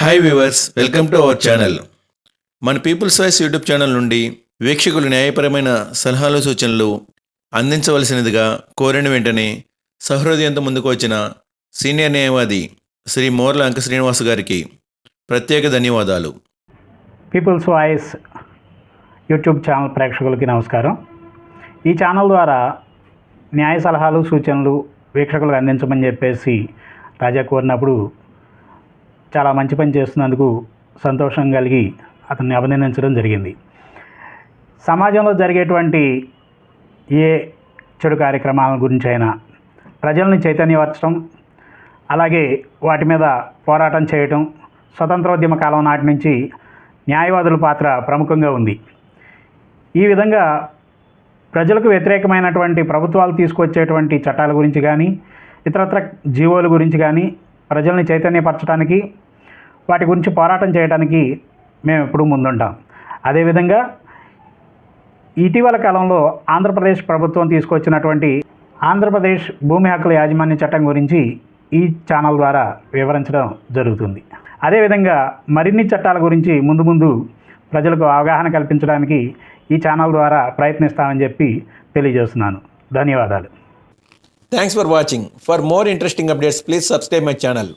Hi viewers welcome to our channel మన people's voice YouTube channel నుండి వీక్షకులు న్యాయపరమైన సలహాలు సూచనలు అందించవలసినదిగా కోరిన వెంటనే సహృదయంతో ముందుకు వచ్చిన సీనియర్ న్యాయవాది శ్రీ మోర్ల అంక శ్రీనివాస్ గారికి ప్రత్యేక ధన్యవాదాలు పీపుల్స్ వాయిస్ యూట్యూబ్ ఛానల్ ప్రేక్షకులకి నమస్కారం ఈ ఛానల్ ద్వారా న్యాయ సలహాలు సూచనలు వీక్షకులకు అందించమని చెప్పేసి రాజా కోరినప్పుడు చాలా మంచి పని చేస్తున్నందుకు సంతోషం కలిగి అతన్ని అభినందించడం జరిగింది సమాజంలో జరిగేటువంటి ఏ చెడు కార్యక్రమాల గురించి అయినా ప్రజల్ని చైతన్యపరచడం అలాగే వాటి మీద పోరాటం చేయటం స్వతంత్రోద్యమ కాలం నాటి నుంచి న్యాయవాదుల పాత్ర ప్రముఖంగా ఉంది ఈ విధంగా ప్రజలకు వ్యతిరేకమైనటువంటి ప్రభుత్వాలు తీసుకొచ్చేటువంటి చట్టాల గురించి కానీ ఇతరత్ర జీవోల గురించి కానీ ప్రజల్ని చైతన్యపరచడానికి వాటి గురించి పోరాటం చేయడానికి మేము ఎప్పుడూ ముందుంటాం అదేవిధంగా ఇటీవల కాలంలో ఆంధ్రప్రదేశ్ ప్రభుత్వం తీసుకొచ్చినటువంటి ఆంధ్రప్రదేశ్ భూమి హక్కుల యాజమాన్య చట్టం గురించి ఈ ఛానల్ ద్వారా వివరించడం జరుగుతుంది అదేవిధంగా మరిన్ని చట్టాల గురించి ముందు ముందు ప్రజలకు అవగాహన కల్పించడానికి ఈ ఛానల్ ద్వారా ప్రయత్నిస్తామని చెప్పి తెలియజేస్తున్నాను ధన్యవాదాలు Thanks for watching. For more interesting updates, please subscribe my channel.